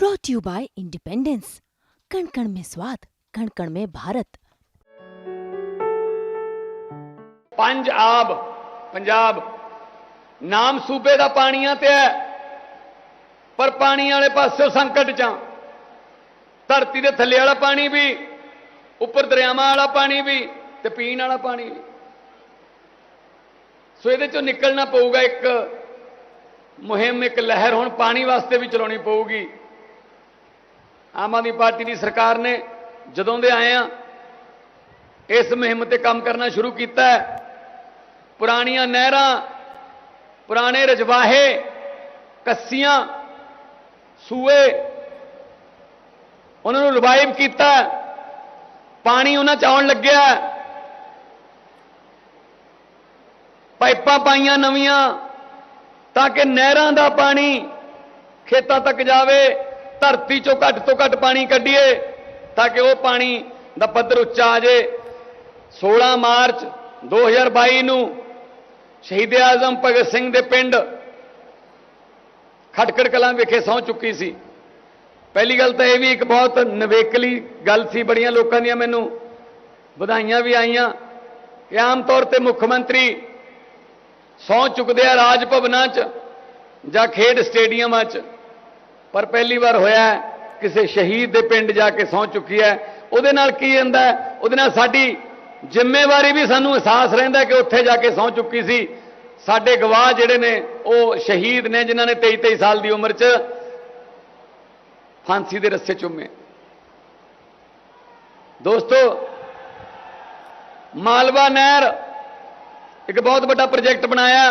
brought to you by Independence. कण कण में स्वाद कण कण में भारत ਪੰਜ ਆਬ ਪੰਜਾਬ ਨਾਮ ਸੂਬੇ ਦਾ ਪਾਣੀਆਂ ਤੇ ਹੈ ਪਰ ਪਾਣੀ ਵਾਲੇ ਪਾਸੇ ਸੰਕਟ ਚ ਆ। ਧਰਤੀ ਦੇ ਥੱਲੇ ਵਾਲਾ ਪਾਣੀ ਵੀ ਉੱਪਰ ਦਰਿਆਵਾਂ ਵਾਲਾ ਪਾਣੀ ਵੀ ਤੇ ਪੀਣ ਵਾਲਾ ਪਾਣੀ ਵੀ ਸੋ ਇਹਦੇ ਚੋਂ ਨਿਕਲਣਾ ਪਊਗਾ ਇੱਕ ਮੁਹਿੰਮ ਇੱਕ ਲਹਿਰ ਹੁਣ ਪਾਣੀ ਵਾਸਤੇ ਵੀ ਚਲਾਉਣੀ ਪਊਗੀ ਆਮ ਆਦਮੀ ਪਾਰਟੀ ਦੀ ਸਰਕਾਰ ਨੇ ਜਦੋਂ ਦੇ ਆਏ ਆ, ਇਸ ਮੁਹਿੰਮ ਤੇ ਕੰਮ ਕਰਨਾ ਸ਼ੁਰੂ ਕੀਤਾ ਹੈ। ਪੁਰਾਣੀਆਂ ਨਹਿਰਾਂ, ਪੁਰਾਣੇ ਰਜਵਾਹੇ, ਕੱਸੀਆਂ, ਸੂਏ, ਉਹਨਾਂ ਨੂੰ ਰਿਵਾਈਵ ਕੀਤਾ ਪਾਣੀ ਉਹਨਾਂ ਚ ਆਉਣ ਲੱਗਿਆ ਪਾਈਪਾਂ ਪਾਈਆਂ ਨਵੀਆਂ ਤਾਂ ਕਿ ਨਹਿਰਾਂ ਦਾ ਪਾਣੀ ਖੇਤਾਂ ਤੱਕ ਜਾਵੇ। ਧਰਤੀ ਚੋਂ ਘੱਟ ਤੋਂ ਘੱਟ ਪਾਣੀ ਕੱਢੀਏ ਤਾਂ ਕਿ ਉਹ ਪਾਣੀ ਦਾ ਪੱਧਰ ਉੱਚਾ ਆ ਜੇ 16 ਮਾਰਚ 2022 ਨੂੰ ਸ਼ਹੀਦ ਆਜ਼ਮ ਭਗਤ ਸਿੰਘ ਦੇ ਪਿੰਡ ਖਟਕੜ ਕਲਾਂ ਵਿਖੇ ਸਹੁੰ ਚੁੱਕੀ ਸੀ। ਪਹਿਲੀ ਗੱਲ ਤਾਂ ਇਹ ਵੀ ਇੱਕ ਬਹੁਤ ਨਵੇਕਲੀ ਗੱਲ ਸੀ। ਬੜੀਆਂ ਲੋਕਾਂ ਦੀਆਂ ਮੈਨੂੰ ਵਧਾਈਆਂ ਵੀ ਆਈਆਂ ਕਿ ਆਮ ਤੌਰ ਤੇ ਮੁੱਖ ਮੰਤਰੀ ਸਹੁੰ ਚੁੱਕਦੇ ਆ ਰਾਜ ਭਵਨਾਂ 'ਚ ਜਾਂ ਖੇਡ ਸਟੇਡੀਅਮਾਂ 'ਚ। ਪਰ ਪਹਿਲੀ ਵਾਰ ਹੋਇਆ ਕਿਸੇ ਸ਼ਹੀਦ ਦੇ ਪਿੰਡ ਜਾ ਕੇ ਸਹੁੰ ਚੁੱਕੀ ਹੈ। ਉਹਦੇ ਨਾਲ ਕੀ ਹੁੰਦਾ ਉਹਦੇ ਨਾਲ ਸਾਡੀ ਜ਼ਿੰਮੇਵਾਰੀ ਵੀ ਸਾਨੂੰ ਅਹਿਸਾਸ ਰਹਿੰਦਾ ਕਿ ਉੱਥੇ ਜਾ ਕੇ ਸਹੁੰ ਚੁੱਕੀ ਸੀ। ਸਾਡੇ ਗਵਾਹ ਜਿਹੜੇ ਨੇ, ਉਹ ਸ਼ਹੀਦ ਨੇ ਜਿਨ੍ਹਾਂ ਨੇ 23 23 ਸਾਲ ਦੀ ਉਮਰ 'ਚ ਫਾਂਸੀ ਦੇ ਰੱਸੇ ਚੁੰਮੇ। ਦੋਸਤੋ, ਮਾਲਵਾ ਨਹਿਰ ਇੱਕ ਬਹੁਤ ਵੱਡਾ ਪ੍ਰੋਜੈਕਟ ਬਣਾਇਆ।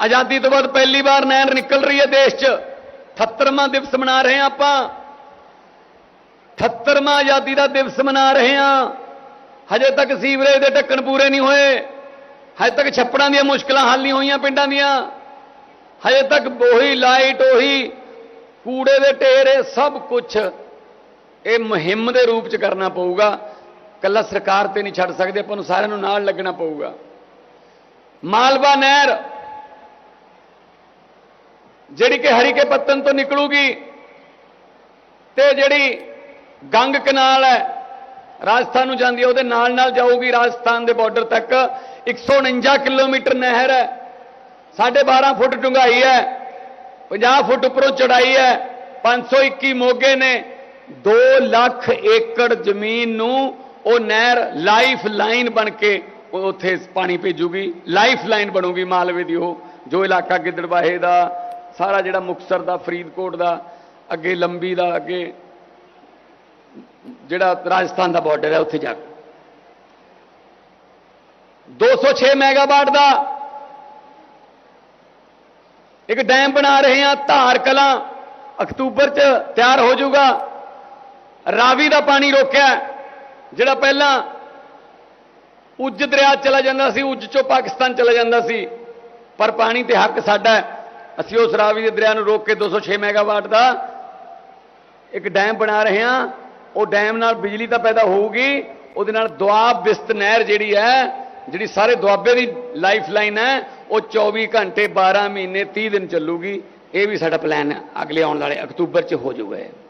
ਆਜ਼ਾਦੀ ਤੋਂ ਬਾਅਦ ਪਹਿਲੀ ਵਾਰ ਨਹਿਰ ਨਿਕਲ ਰਹੀ ਹੈ ਦੇਸ਼ 'ਚ। 78ਵਾਂ ਦਿਵਸ ਮਨਾ ਰਹੇ ਹਾਂ ਆਪਾਂ। 78ਵਾਂ ਆਜ਼ਾਦੀ ਦਾ ਦਿਵਸ ਮਨਾ ਰਹੇ ਹਾਂ। ਹਜੇ ਤੱਕ ਸੀਵਰੇਜ ਦੇ ਢੱਕਣ ਪੂਰੇ ਨਹੀਂ ਹੋਏ। ਹਜੇ ਤੱਕ ਛੱਪੜਾਂ ਦੀਆਂ ਮੁਸ਼ਕਲਾਂ ਹੱਲ ਨਹੀਂ ਹੋਈਆਂ ਪਿੰਡਾਂ ਦੀਆਂ। ਹਜੇ ਤੱਕ ਉਹੀ ਲਾਈਟ, ਉਹੀ, ਕੂੜੇ ਦੇ ਢੇਰੇ ਸਭ ਕੁਝ ਇਹ ਮੁਹਿੰਮ ਦੇ ਰੂਪ ਚ ਕਰਨਾ ਪਊਗਾ। ਕੱਲਾ ਸਰਕਾਰ ਤੇ ਨਹੀਂ ਛੱਡ ਸਕਦੇ, ਆਪਾਂ ਨੂੰ ਸਾਰਿਆਂ ਨੂੰ ਨਾਲ ਲੱਗਣਾ ਪਊਗਾ। ਮਾਲਵਾ ਨਹਿਰ ਜਿਹੜੀ ਕਿ ਹਰੀਕੇ ਪੱਤਨ ਤੋਂ ਨਿਕਲੂਗੀ ਤੇ ਜਿਹੜੀ ਗੰਗ ਕਨਾਲ ਹੈ, ਰਾਜਸਥਾਨ ਨੂੰ ਜਾਂਦੀ ਹੈ, ਉਹਦੇ ਨਾਲ ਨਾਲ ਜਾਊਗੀ ਰਾਜਸਥਾਨ ਦੇ ਬਾਰਡਰ ਤੱਕ। 149 ਕਿਲੋਮੀਟਰ ਨਹਿਰ ਹੈ। 12.5 ਫੁੱਟ ਡੂੰਘਾਈ ਹੈ। 50 ਫੁੱਟ ਉੱਪਰੋਂ ਚੜਾਈ ਹੈ। 521 ਮੋਗੇ ਨੇ। 2 ਲੱਖ ਏਕੜ ਜ਼ਮੀਨ ਨੂੰ ਉਹ ਨਹਿਰ ਲਾਈਫ ਲਾਈਨ ਬਣ ਕੇ ਉੱਥੇ ਪਾਣੀ ਭੇਜੂਗੀ। ਲਾਈਫ ਲਾਈਨ ਬਣੂਗੀ ਮਾਲਵੇ ਦੀ ਉਹ, ਜੋ ਇਲਾਕਾ ਗਿੱਦੜਬਾਹੇ ਦਾ ਸਾਰਾ ਜਿਹੜਾ ਮੁਕਤਸਰ ਦਾ, ਫਰੀਦਕੋਟ ਦਾ, ਅੱਗੇ ਲੰਬੀ ਦਾ, ਅੱਗੇ ਜਿਹੜਾ ਰਾਜਸਥਾਨ ਦਾ ਬਾਰਡਰ ਹੈ, ਉੱਥੇ ਜਾ ਕੇ। 206 ਮੈਗਾਵਾਟ ਦਾ ਇੱਕ ਡੈਮ ਬਣਾ ਰਹੇ ਹਾਂ, ਧਾਰ ਕਲਾਂ, ਅਕਤੂਬਰ 'ਚ ਤਿਆਰ ਹੋ ਜਾਊਗਾ। ਰਾਵੀ ਦਾ ਪਾਣੀ ਰੋਕਿਆ, ਜਿਹੜਾ ਪਹਿਲਾਂ ਉੱਜ ਦਰਿਆ ਚਲਾ ਜਾਂਦਾ ਸੀ, ਉੱਜ ਚੋਂ ਪਾਕਿਸਤਾਨ ਚਲਾ ਜਾਂਦਾ ਸੀ, ਪਰ ਪਾਣੀ ਤੇ ਹੱਕ ਸਾਡਾ ਹੈ। ਅਸੀਂ ਉਸ ਰਾਵੀ ਦੇ ਦਰਿਆ ਨੂੰ ਰੋਕ ਕੇ 206 ਮੈਗਾਵਾਟ ਦਾ ਇੱਕ ਡੈਮ ਬਣਾ ਰਹੇ ਹਾਂ। ਉਹ ਡੈਮ ਨਾਲ ਬਿਜਲੀ ਤਾਂ ਪੈਦਾ ਹੋਊਗੀ। ਉਹਦੇ ਨਾਲ ਦੁਆਬ ਬਿਸਤ ਨਹਿਰ ਜਿਹੜੀ ਹੈ, ਜਿਹੜੀ ਸਾਰੇ ਦੁਆਬੇ ਦੀ ਲਾਈਫ ਲਾਈਨ ਹੈ, ਉਹ 24 ਘੰਟੇ 12 ਮਹੀਨੇ 30 ਦਿਨ ਚੱਲੂਗੀ। ਇਹ ਵੀ ਸਾਡਾ ਪਲਾਨ ਅਗਲੇ ਆਉਣ ਵਾਲੇ ਅਕਤੂਬਰ ਚ ਹੋ ਜਾਊਗਾ ਇਹ।